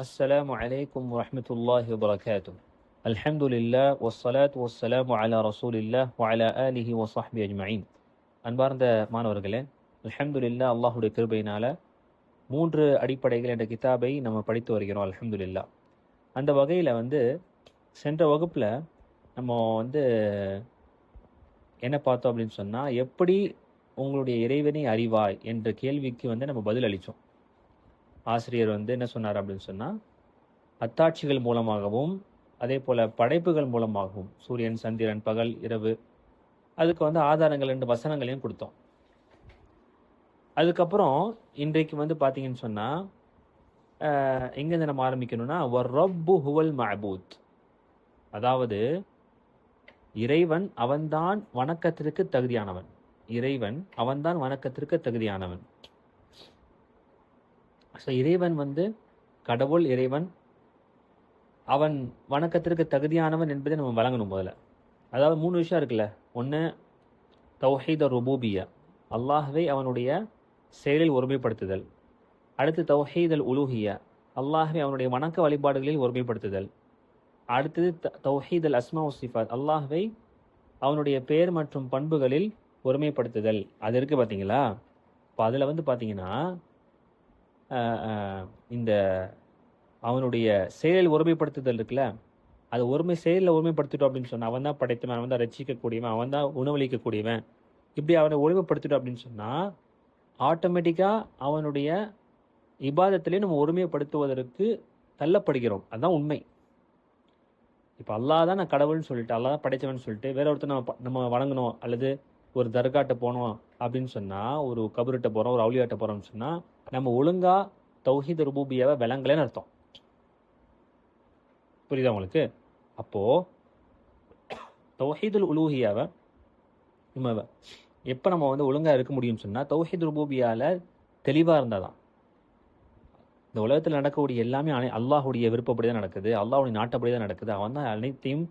السلام عليكم ورحمة الله وبركاته الحمد لله والصلاة والسلام على رسول الله وعلى آله وصحبه أجمعين அன்பார்ந்த மாணவர்களே அல்ஹம்துலில்லா அல்லாஹுடைய கிருபையினால மூன்று அடிப்படைகள் என்ற கிதாபை நம்ம படித்து வருகிறோம் அல்ஹம்துலில்லா அந்த வகையில் வந்து சென்ற வகுப்பில் நம்ம வந்து என்ன பார்த்தோம் அப்படின்னு சொன்னால் எப்படி உங்களுடைய இறைவனை அறிவாய் என்ற கேள்விக்கு வந்து நம்ம பதில் அளித்தோம் ஆசிரியர் வந்து என்ன சொன்னார் அப்படின்னு சொன்னால் அத்தாட்சிகள் மூலமாகவும் அதே போல் படைப்புகள் மூலமாகவும் சூரியன் சந்திரன் பகல் இரவு அதுக்கு வந்து ஆதாரங்கள் ரெண்டு வசனங்களையும் கொடுத்தோம். அதுக்கப்புறம் இன்றைக்கு வந்து பார்த்தீங்கன்னு சொன்னால் எங்கேருந்து நம்ம ஆரம்பிக்கணும்னா ஒரு ரப்பு ஹுவல் மஹபூத் அதாவது இறைவன் அவன்தான் வணக்கத்திற்கு தகுதியானவன். இறைவன் அவன்தான் வணக்கத்திற்கு தகுதியானவன். ஸோ இறைவன் வந்து கடவுள் இறைவன் அவன் வணக்கத்திற்கு தகுதியானவன் என்பதை நம்ம வழங்கணும் முதல்ல. அதாவது மூணு விஷயம் இருக்குல்ல. ஒன்று தௌஹீத ருபூபியா. அல்லாஹ்வை அவனுடைய செயலில் ஒருமைப்படுத்துதல். அடுத்து தௌஹீதல் உலூஹியா அல்லாஹ்வை அவனுடைய வணக்க வழிபாடுகளில் ஒருமைப்படுத்துதல். அடுத்தது த- தௌஹீதல் அஸ்மா உசிஃபாத் அல்லாஹ்வை அவனுடைய பெயர் மற்றும் பண்புகளில் ஒருமைப்படுத்துதல். அது இருக்குது பார்த்தீங்களா இப்போ அதில் வந்து பார்த்தீங்கன்னா இந்த அவனுடைய செயலில் ஒருமைப்படுத்துதல் இருக்குல்ல அது ஒருமை செயலில் ஒருமைப்படுத்திட்டோம் அப்படின்னு சொன்னால் அவன் தான் படைத்தவன் அவன் தான் ரசிக்கக்கூடியவன் அவன் தான் உணவளிக்கக்கூடியவன். இப்படி அவனை ஒருமைப்படுத்திட்டோம் அப்படின்னு சொன்னால் ஆட்டோமேட்டிக்காக அவனுடைய இபாதத்திலே நம்ம ஒருமைப்படுத்துவதற்கு தள்ளப்படுகிறோம். அதுதான் உண்மை. இப்போ அல்லாஹ் தான் நான் கடவுள்னு சொல்லிட்டு அல்லா தான் படைத்தவன் சொல்லிட்டு வேற ஒருத்தர் நம்ம நம்ம வணங்கணும் அல்லது ஒரு தர்காட்ட போனோம் அப்படின்னு சொன்னால் ஒரு கபருட்ட போகிறோம் ஒரு அவுளியாட்ட போகிறோம்னு சொன்னால் நம்ம ஒழுங்கா தௌஹீத் ருபூபியாவை விளங்கலைன்னு அர்த்தம். புரியுதா உங்களுக்கு? அப்போ தௌஹீதுல் உலூஹியாவை நம்ம எப்போ நம்ம வந்து ஒழுங்காக இருக்க முடியும்னு சொன்னா தௌஹீத் தெளிவாக இருந்தால் தான் இந்த உலகத்தில் நடக்கக்கூடிய எல்லாமே அனை- அல்லாஹுடைய விருப்பப்படி தான் நடக்குது அல்லாஹுடைய நாட்டப்படி தான் நடக்குது. அவன் தான் அனைத்தையும்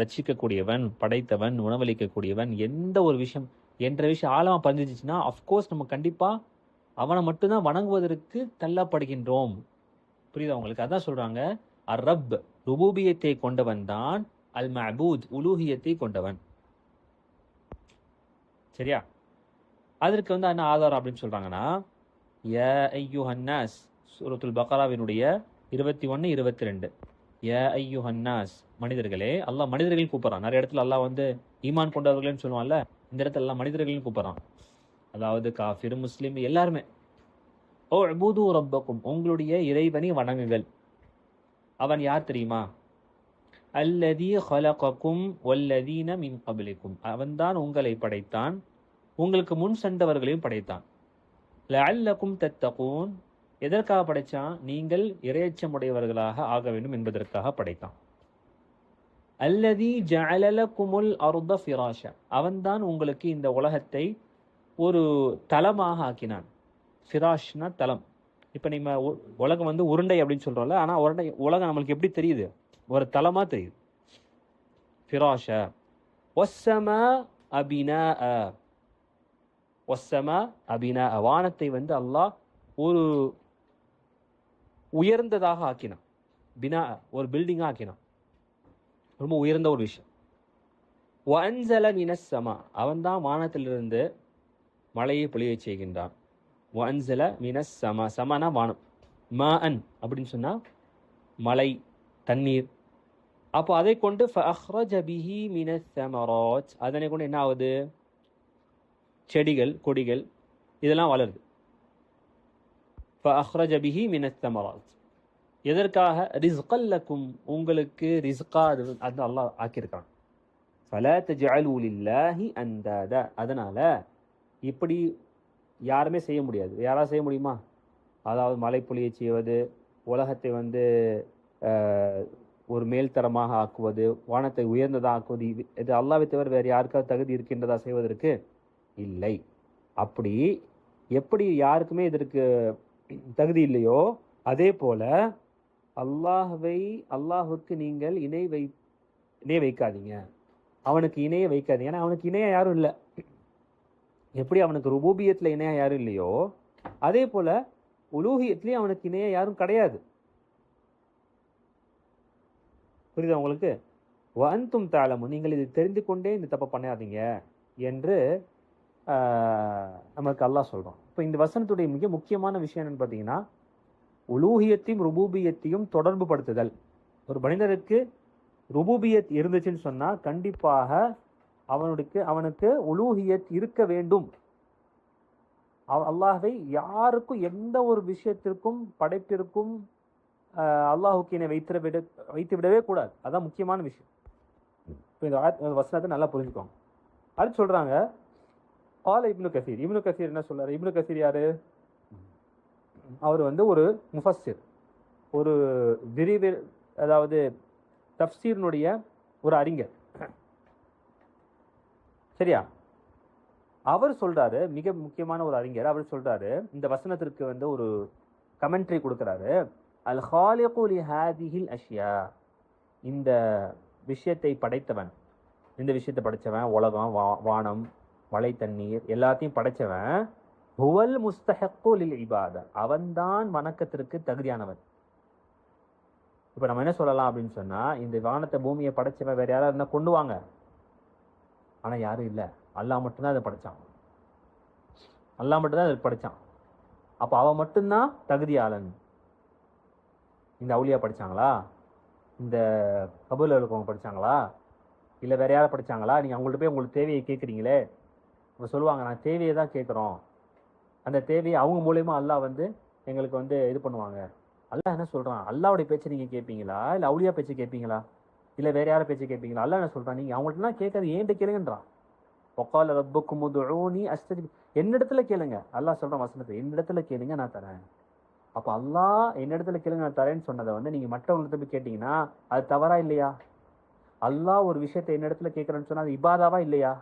ரசிக்கக்கூடியவன் படைத்தவன் உணவளிக்கக்கூடியவன் எந்த ஒரு விஷயம் என்ற விஷயம் ஆழமாக பதிஞ்சிச்சுன்னா அஃப்கோர்ஸ் நம்ம கண்டிப்பாக அவனை மட்டும்தான் வணங்குவதற்கு தள்ளப்படுகின்றோம். புரியுதா உங்களுக்கு? அதான் சொல்றாங்க அர் ரப் ருபூபியத்தை கொண்டவன் தான் அல் மபூத் உலூஹியத்தை கொண்டவன். சரியா? அதற்கு வந்து என்ன ஆதாரம் அப்படின்னு சொல்றாங்கன்னா ஐயோ ஹன்னாஸ் சூரத்துல் பக்ராவினுடைய இருபத்தி ஒன்று இருபத்தி ரெண்டு. ய ஐயோ ஹன்னாஸ் மனிதர்களே அல்லாஹ் மனிதர்கள் கூப்பிட்றான். நிறைய இடத்துல அல்லாஹ் வந்து ஈமான் கொண்டவர்கள்னு சொல்லுவான்ல இந்த இடத்துல எல்லாம் மனிதர்களையும் கூப்பிட்றான். அதாவது காஃபிர் முஸ்லீம் எல்லாருமே. ஓ அபூது ரப்பக்கும். உங்களுடைய இறைவனை வணங்குங்கள். அவன் யார் தெரியுமா? அல்லதி ஹலகக்கும் ஒல்லதீன மின் கபிலிக்கும். அவன்தான் உங்களை படைத்தான். உங்களுக்கு முன் சென்றவர்களையும் படைத்தான். லல்லக்கும் தத்தகூன். எதற்காக படைச்சான்? நீங்கள் இரையச்சமுடையவர்களாக ஆக வேண்டும் என்பதற்காக படைத்தான். அல்லதி ஜலல குமுல் அருத ஃபிராஷ. அவன்தான் உங்களுக்கு இந்த உலகத்தை ஒரு தலமாக ஆக்கினான். ஃபிராஷ்னா தலம் இப்போ நம்ம உ- உலகம் வந்து உருண்டை அப்படின்னு சொல்கிறோம்ல ஆனால் உருண்டை உலகம் நம்மளுக்கு எப்படி தெரியுது? ஒரு தளமாக தெரியுது. ஃபிராஷ ஒசம அபினா ஒசம அபினா வானத்தை வந்து அல்லாஹ் ஒரு உயர்ந்ததாக ஆக்கினான். பினா ஒரு பில்டிங்காக ஆக்கினான். ரொம்ப உயர்ந்த ஒரு விஷயம். வன்சல அவன் தான் வானத்திலிருந்து மழையை பொழியச் செய்கின்றான். வன்சல மினஸ் சம சமனா வானம். மா அன் அப்படின்னு சொன்னா மலை தண்ணீர். அப்போ அதை கொண்டு ஃபஅஹ்ரஜ மினஸ் ஸமராத் அதனை கொண்டு என்ன ஆகுது? செடிகள் கொடிகள் இதெல்லாம் வளருது. ஃபஅஹ்ரஜ பிஹி மினஸ் ஸமராத் எதற்காக? ரிஸ்கல்லக்கும் உங்களுக்கு ரிஸ்கா அது அது அல்லாஹ் ஆக்கியிருக்கான். ஃபலா தஜ்அலூ லில்லாஹி அந்தாதா. அதனால இப்படி யாருமே செய்ய முடியாது. யாராவது செய்ய முடியுமா? அதாவது மலைப்பொழியை செய்வது உலகத்தை வந்து ஒரு மேல்தரமாக ஆக்குவது வானத்தை உயர்ந்ததாக ஆக்குவது இது இது அல்லாவை தவிர வேறு யாருக்காவது தகுதி இருக்கின்றதா செய்வதற்கு? இல்லை. அப்படி எப்படி யாருக்குமே இதற்கு தகுதி இல்லையோ அதே போல அல்லாஹ்வை அல்லாஹுக்கு நீங்கள் இணை வை இணை வைக்காதீங்க. அவனுக்கு இணைய வைக்காதீங்க. ஏன்னா அவனுக்கு இணைய யாரும் இல்லை. எப்படி அவனுக்கு ருபூபியத்தில் இணையாக யாரும் இல்லையோ அதே போல் உலூகியத்துலேயும் அவனுக்கு இணையாக யாரும் கிடையாது. புரியுதா உங்களுக்கு? வந்தும் தாளமும் நீங்கள் இது தெரிந்து கொண்டே இந்த தப்பை பண்ணாதீங்க என்று நமக்கு அல்லாஹ் சொல்கிறோம் இப்போ இந்த வசனத்துடைய மிக முக்கியமான விஷயம் என்னன்னு பார்த்தீங்கன்னா உலூகியத்தையும் ருபூபியத்தையும் தொடர்பு படுத்துதல் ஒரு மனிதருக்கு ருபூபியத் இருந்துச்சுன்னு சொன்னால் கண்டிப்பாக அவனுக்கு அவனுக்கு உலூகியத் இருக்க வேண்டும். அவ- யாருக்கும் எந்த ஒரு விஷயத்திற்கும் படைப்பிற்கும் ஆஹ், அல்லாஹுக்கு இணை வைத்து விட வைத்து விடவே கூடாது. அதுதான் முக்கியமான விஷயம். இப்போ இந்த வசனத்தை நல்லா புரிஞ்சுக்கோங்க. அடுத்து சொல்கிறாங்க கால இப்னு கசீர். இப்னு கசீர் என்ன சொல்கிறார் இப்னு கசீர் யார்? அவர் வந்து ஒரு முஃபஸிர் ஒரு விரிவு அதாவது தப்சீர்னுடைய ஒரு அறிஞர். சரியா? அவர் சொல்றாரு மிக முக்கியமான ஒரு அறிஞர் அவர் சொல்றாரு இந்த வசனத்திற்கு வந்து ஒரு கமெண்ட்ரி கொடுக்குறாரு அல் ஹாலிகுலி ஹாதிஹில் அஷ்யா. இந்த விஷயத்தை படைத்தவன் இந்த விஷயத்தை படைத்தவன் உலகம் வா வானம் மழை தண்ணீர் எல்லாத்தையும் படைத்தவன் ஹுவல் முஸ்தஹக்குலில் இபாத அவன்தான் வணக்கத்திற்கு தகுதியானவன். இப்போ நம்ம என்ன சொல்லலாம் அப்படின்னு சொன்னால் இந்த வானத்தை பூமியை படைச்சவன் வேறு யாராவது இருந்தால் கொண்டு வாங்க ஆனால் யாரும் இல்லை. அல்லாஹ் மட்டும்தான் அதை படைச்சான். அல்லாஹ் மட்டும்தான் அதை படைச்சான். அப்போ அவன் மட்டும்தான் தகுதியாளன். இந்த அவுளியா படிச்சாங்களா? இந்த கபூல் இருக்கவங்க படிச்சாங்களா? இல்லை வேற யாரை படிச்சாங்களா? நீங்கள் அவங்கள்ட்ட போய் உங்களுக்கு தேவையை கேட்குறீங்களே இப்போ சொல்லுவாங்க நான் தேவையை தான் கேட்குறோம் அந்த தேவையை அவங்க மூலயமா அல்லாஹ் வந்து எங்களுக்கு வந்து இது பண்ணுவாங்க. அல்லாஹ் என்ன சொல்கிறான் அல்லாவுடைய பேச்சை நீங்கள் கேட்பீங்களா இல்லை அவுளியா பேச்சை கேட்பீங்களா இல்லை வேற யாரை பேச்சை கேட்பீங்களா அல்ல என்ன சொல்றான்? நீங்க அவங்கள்ட்ட கேட்கறது ஏன்ட்ட கேளுங்கன்றான். ஒக்கால நீ உதுஊனி என்ன என்னிடத்துல கேளுங்க. அல்லாஹ் சொல்றான் வசனத்தை என்னிடத்துல கேளுங்க நான் தரேன். அப்போ அல்லாஹ் என்னிடத்துல கேளுங்க நான் தரேன்னு சொன்னதை வந்து நீங்கள் மற்றவங்கள்ட்ட போய் கேட்டிங்கன்னா அது தவறா இல்லையா? அல்லாஹ் ஒரு விஷயத்தை என்னிடத்துல கேட்குறேன்னு சொன்னால் அது இபாதாவா இல்லையா?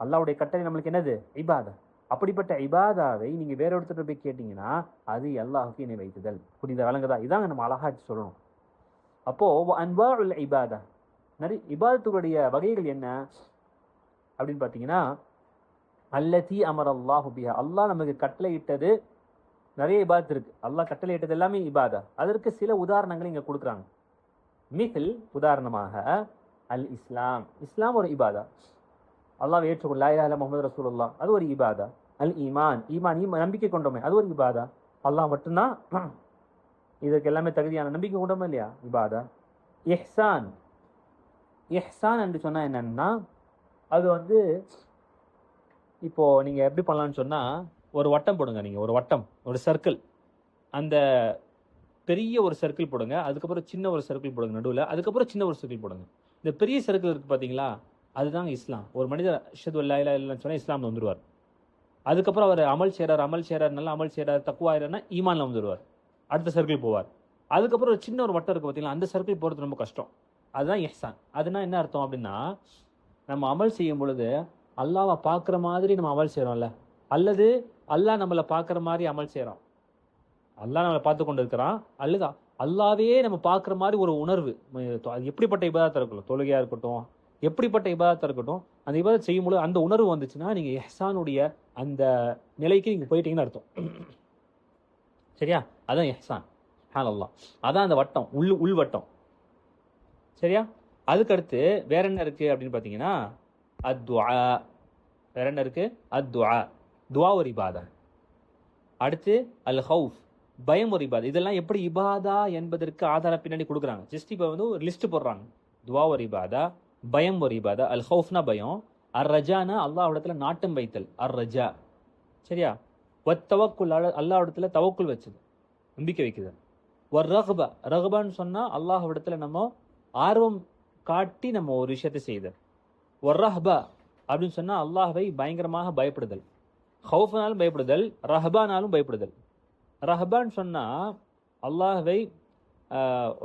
அல்லாவுடைய கட்டளை நம்மளுக்கு என்னது? இபாதா. அப்படிப்பட்ட இபாதாவை நீங்கள் வேற ஒருத்தர் போய் கேட்டிங்கன்னா அது அல்லாஹுக்கு இணை வைத்துதல். புரிந்த விளங்குதா? இதாங்க நம்ம அழகா சொல்லணும். அப்போது அப்போ அன்பாஉல் இபாதா. நிறைய இபாதத்துடைய வகைகள் என்ன? அப்படின்னு பார்த்தீங்கன்னா அல்லதி அமர் அல்லாஹ் பிஹா. அல்லாஹ் நமக்கு கட்டளையிட்டது நிறைய இபாதத் இருக்கு. அல்லாஹ் கட்டளையிட்டது எல்லாமே இபாதா. அதற்கு சில உதாரணங்கள் இங்கே கொடுக்குறாங்க. மிகில் உதாரணமாக அல் இஸ்லாம் இஸ்லாம் ஒரு இபாதா. அல்லாஹ் ஏற்றுக்கொள்ள லா இலாஹ முஹம்மது அது ஒரு இபாதா. அல் ஈமான் ஈமான் ஈமான் நம்பிக்கை கொண்டோமே அது ஒரு இபாதா. அல்லாஹ் மட்டும்தான் இதற்கு எல்லாமே தகுதியான நம்பிக்கை கூடமா இல்லையா? இபாதா. எஹ்சான் எஹ்சான் என்று சொன்னால் என்னன்னா அது வந்து இப்போது நீங்கள் எப்படி பண்ணலாம்னு சொன்னால் ஒரு வட்டம் போடுங்க நீங்கள் ஒரு வட்டம் ஒரு சர்க்கிள் அந்த பெரிய ஒரு சர்க்கிள் போடுங்க அதுக்கப்புறம் சின்ன ஒரு சர்க்கிள் போடுங்க நடுவில் அதுக்கப்புறம் சின்ன ஒரு சர்க்கிள் போடுங்க. இந்த பெரிய சர்க்கிள் இருக்குது பார்த்தீங்களா அதுதாங்க இஸ்லாம். ஒரு மனிதர் அஷது இல்லா இல்லா இல்லைன்னு சொன்னால் இஸ்லாமில் வந்துடுவார் அதுக்கப்புறம் அவர் அமல் செய்கிறார் அமல் செய்றார் நல்லா அமல் செய்கிறார் தக்குவாயிரன்னா ஈமானில் வந்துடுவார் அடுத்த சர்க்கிள் போவார். அதுக்கப்புறம் ஒரு சின்ன ஒரு வட்டம் இருக்குது பார்த்தீங்களா? அந்த சர்க்கிள் போகிறது ரொம்ப கஷ்டம். அதுதான் எஹ்சான் அதுனா என்ன அர்த்தம் அப்படின்னா நம்ம அமல் செய்யும் பொழுது அல்லாவை பார்க்குற மாதிரி நம்ம அமல் செய்கிறோம்ல அல்லது அல்லாஹ் நம்மளை பார்க்குற மாதிரி அமல் செய்கிறோம் அல்லாஹ் நம்மளை பார்த்து கொண்டு இருக்கிறான் அல்லது அல்லாவே நம்ம பார்க்குற மாதிரி ஒரு உணர்வு. அது எப்படிப்பட்ட இபாதத்தை இருக்கட்டும் தொழுகையாக இருக்கட்டும் எப்படிப்பட்ட இபாதத்தை இருக்கட்டும் அந்த இபாதத் செய்யும்போது அந்த உணர்வு வந்துச்சுன்னா நீங்கள் எஹ்சானுடைய அந்த நிலைக்கு நீங்கள் போயிட்டீங்கன்னு அர்த்தம். சரியா? அதான் எஹ்சான். ஹான் அதான் அந்த வட்டம் உள் உள் வட்டம் சரியா? அதுக்கடுத்து வேற என்ன இருக்குது அப்படின்னு பார்த்தீங்கன்னா அத்வா வேற என்ன இருக்கு? அத்வா துவா ஒரு இபாதா. அடுத்து அல் ஹவுஃப் பயம் ஒரு இபாதா. இதெல்லாம் எப்படி இபாதா என்பதற்கு ஆதாரம் பின்னாடி கொடுக்குறாங்க. ஜஸ்ட் இப்போ வந்து ஒரு லிஸ்ட் போடுறாங்க. துவா ஒரு இபாதா பயம் ஒரு இபாதா. அல் ஹவுஃப்னா பயம். அர் ரஜானா அல்லாஹ் இடத்துல நாட்டம் வைத்தல். அர் ரஜா சரியா? ஒத் அல்லா இடத்துல தவக்குல் வச்சது. நம்பிக்கை வைக்குது. ஒரு ரகுப ரகுபான்னு சொன்னால் அல்லாஹ்விடத்தில் நம்ம ஆர்வம் காட்டி நம்ம ஒரு விஷயத்தை செய்தல் ஒரு ரஹ்பா அப்படின்னு சொன்னால் அல்லாஹ்வை பயங்கரமாக பயப்படுதல். ஹவுஃப்னாலும் பயப்படுதல் ரஹ்பானாலும் பயப்படுதல். ரஹ்பான்னு சொன்னால் அல்லாஹ்வை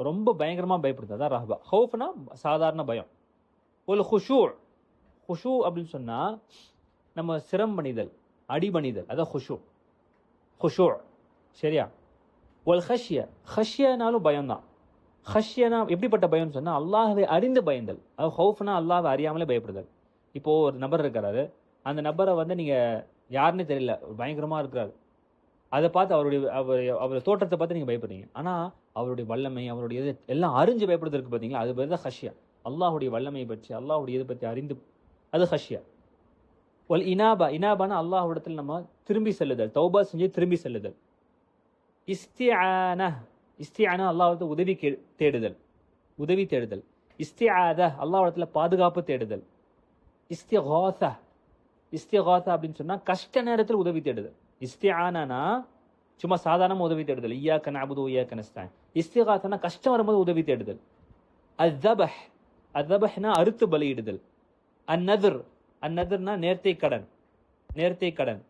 ரொம்ப பயங்கரமாக பயப்படுதல் அதான் ரஹ்பா. ஹவுஃப்னா சாதாரண பயம். ஒரு ஹுஷூ ஹுஷூ அப்படின்னு சொன்னால் நம்ம சிரம் பணிதல் அடிபணிதல். அதான் ஹுஷூ. ஹுஷூ. சரியா? ஒல் ஹஷ்ய ஹஷ்யனாலும் பயம்தான். ஹஷ்யனா எப்படிப்பட்ட பயம்னு சொன்னால் அல்லாஹவை அறிந்து பயந்தல் அது ஹவுஃப்னா அல்லாஹை அறியாமலே பயப்படுதல். இப்போது ஒரு நபர் இருக்கிறாரு. அந்த நபரை வந்து நீங்கள் யாருன்னே தெரியல. பயங்கரமாக இருக்கிறாரு. அதை பார்த்து அவருடைய அவர் அவர் தோற்றத்தை பார்த்து நீங்கள் பயப்படுறீங்க. ஆனால் அவருடைய வல்லமை அவருடைய இது எல்லாம் அறிஞ்சு பயப்படுறதுக்கு பார்த்தீங்களா அது பேர் தான் ஹஷ்யா அல்லாஹுடைய வல்லமையை பற்றி அல்லாஹுடைய இதை பற்றி அறிந்து அது ஹஷ்யா ஒல் இனாபா இனாபானா இடத்துல நம்ம திரும்பி செல்லுதல். தௌபா செஞ்சு திரும்பி செல்லுதல். இஸ்தியான இஸ்திஆனா அல்லாஹ்விடத்தில் உதவி தேடுதல். உதவி தேடுதல். இஸ்தியாத அல்லாஹ்விடத்தில் பாதுகாப்பு தேடுதல். இஸ்திகாசா இஸ்திகாசா அப்படின்னு சொன்னால் கஷ்ட நேரத்தில் உதவி தேடுதல். இஸ்தியானா சும்மா சாதாரணமாக உதவி தேடுதல். ஐயாக்க நஅபுது ஐயா கனஸ்தான் இஸ்திகாசனா கஷ்டம் வரும்போது உதவி தேடுதல். அஸ்தபஹ் அஸ்தபஹ்னா அறுத்து பலியிடுதல். அந்நதுர் அந்நதுர்னா நேர்த்தை கடன். நேர்த்தை கடன்.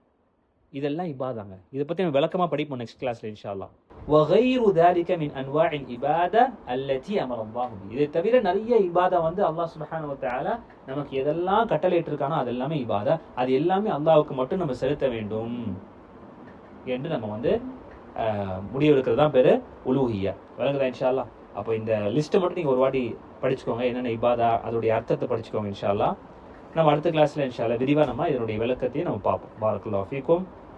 இதெல்லாம் இபாதாங்க இதை பத்தி நம்ம விளக்கமா படிப்போம் நெக்ஸ்ட் கிளாஸ்ல இன்ஷா அல்லாஹ் وغير ذلك من انواع العباده التي امر الله به இதை தவிர நிறைய இபாதா வந்து அல்லாஹ் சுப்ஹானஹு வ தஆலா நமக்கு எதெல்லாம் கட்டளையிட்டு இருக்கானோ அது எல்லாமே இபாதா அது எல்லாமே அல்லாஹ்வுக்கு மட்டும் நம்ம செலுத்த வேண்டும் என்று நம்ம வந்து ஆஹ், முடிவெடுக்கிறது தான் பேரு உலூஹியா விளங்குதா இன்ஷா அல்லாஹ் அப்போ இந்த லிஸ்ட்டை மட்டும் நீங்க ஒரு வாட்டி படிச்சுக்கோங்க என்னென்ன இபாதா அதோடைய அர்த்தத்தை படிச்சுக்கோங்க இன்ஷா அல்லாஹ் நம்ம அடுத்த கிளாஸ்ல இன்ஷா அல்லாஹ் விரிவா நம்ம இதனுடைய விளக்கத்தையும் நம்ம பார்ப்போம் பாரக்குல்லாஹ் ஃபீக்கும்